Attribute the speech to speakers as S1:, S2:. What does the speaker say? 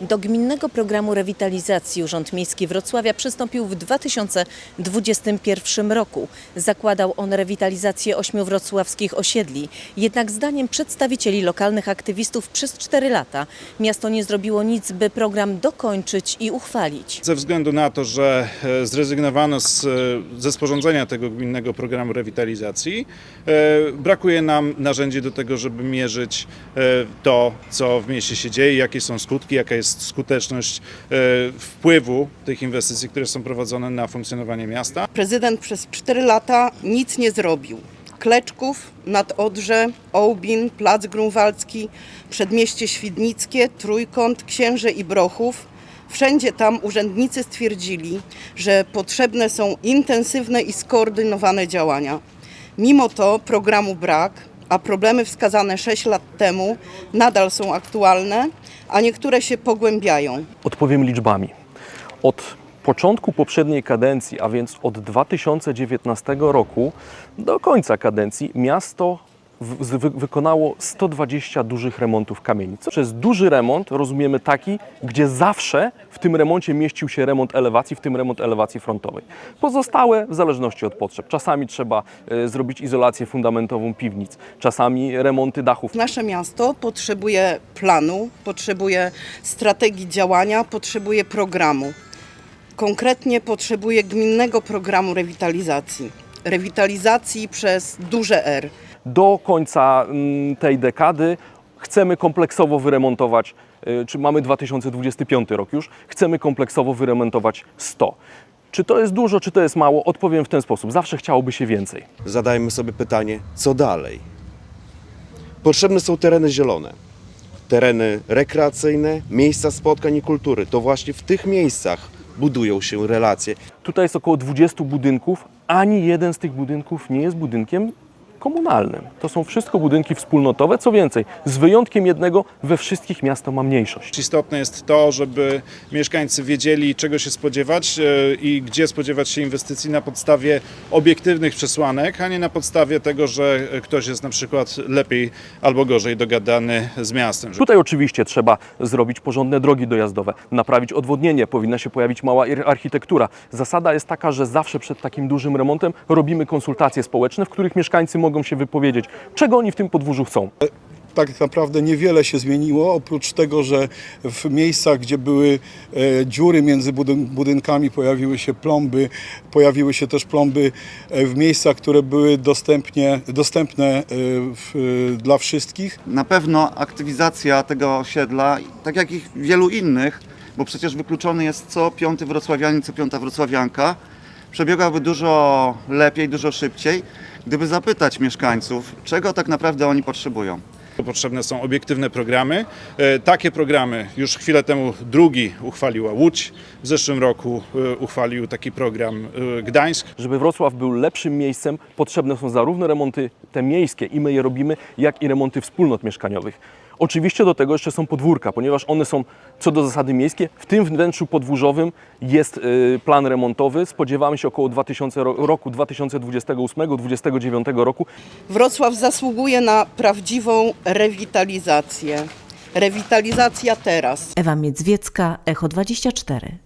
S1: Do gminnego programu rewitalizacji Urząd Miejski Wrocławia przystąpił w 2021 roku. Zakładał on rewitalizację ośmiu wrocławskich osiedli. Jednak zdaniem przedstawicieli lokalnych aktywistów przez 4 lata miasto nie zrobiło nic, by program dokończyć i uchwalić.
S2: Ze względu na to, że e, zrezygnowano z, e, ze sporządzenia tego gminnego programu rewitalizacji, e, brakuje nam narzędzi do tego, żeby mierzyć to, co w mieście się dzieje, jakie są skutki, jaka jest skuteczność e, wpływu tych inwestycji, które są prowadzone na funkcjonowanie miasta.
S3: Prezydent przez 4 lata nic nie zrobił. Kleczków, Nadodrze, Ołbin, Plac Grunwaldzki, Przedmieście Świdnickie, Trójkąt, Księże i Brochów. Wszędzie tam urzędnicy stwierdzili, że potrzebne są intensywne i skoordynowane działania. Mimo to programu brak, a problemy wskazane 6 lat temu nadal są aktualne, a niektóre się pogłębiają.
S4: Odpowiem liczbami. Od początku poprzedniej kadencji, a więc od 2019 roku do końca kadencji, miasto wy, wykonało 120 dużych remontów kamienic. Przez duży remont rozumiemy taki, gdzie zawsze w tym remoncie mieścił się remont elewacji, w tym remont elewacji frontowej. Pozostałe w zależności od potrzeb. Czasami trzeba e, zrobić izolację fundamentową piwnic, czasami remonty dachów.
S3: Nasze miasto potrzebuje planu, potrzebuje strategii działania, potrzebuje programu. Konkretnie potrzebuje gminnego programu rewitalizacji. Rewitalizacji przez duże R.
S4: do końca mm, tej dekady chcemy kompleksowo wyremontować, y, czy mamy 2025 rok już, chcemy kompleksowo wyremontować 100. Czy to jest dużo, czy to jest mało? Odpowiem w ten sposób. Zawsze chciałoby się więcej.
S5: zadajmy sobie pytanie, co dalej? Potrzebne są tereny zielone, tereny rekreacyjne, miejsca spotkań i kultury. To właśnie w tych miejscach budują się relacje.
S4: Tutaj jest około 20 budynków. Ani jeden z tych budynków nie jest budynkiem komunalnym. To są wszystko budynki wspólnotowe. Co więcej, z wyjątkiem jednego, we wszystkich miasto ma mniejszość.
S2: Istotne jest to, żeby mieszkańcy wiedzieli, czego się spodziewać e, i gdzie spodziewać się inwestycji na podstawie obiektywnych przesłanek, a nie na podstawie tego, że ktoś jest na przykład lepiej albo gorzej dogadany z miastem.
S4: Tutaj oczywiście trzeba zrobić porządne drogi dojazdowe, naprawić odwodnienie, powinna się pojawić mała architektura. Zasada jest taka, że zawsze przed takim dużym remontem robimy konsultacje społeczne, w których mieszkańcy mogą się wypowiedzieć, czego oni w tym podwórzu chcą.
S6: tak naprawdę niewiele się zmieniło, oprócz tego, że w miejscach, gdzie były e, dziury między budyn- budynkami, pojawiły się plomby, pojawiły się też plomby e, w miejscach, które były dostępnie, dostępne e, w, dla wszystkich.
S7: Na pewno aktywizacja tego osiedla, tak jak i wielu innych, bo przecież wykluczony jest co piąty wrocławianin, co piąta wrocławianka, przebiegłaby dużo lepiej, dużo szybciej, gdyby zapytać mieszkańców, czego tak naprawdę oni potrzebują.
S2: Potrzebne są obiektywne programy. E, Takie programy już chwilę temu drugi uchwaliła Łódź. W zeszłym roku e, uchwalił taki program e, Gdańsk.
S4: Żeby Wrocław był lepszym miejscem, potrzebne są zarówno remonty te miejskie i my je robimy, jak i remonty wspólnot mieszkaniowych. Oczywiście do tego jeszcze są podwórka, ponieważ one są co do zasady miejskie. W tym wnętrzu podwórzowym jest y, plan remontowy. Spodziewamy się około 2000, ro- roku 2028-2029 roku.
S3: Wrocław zasługuje na prawdziwą rewitalizację. Rewitalizacja teraz.
S1: Ewa Miedzwiecka, Echo 24.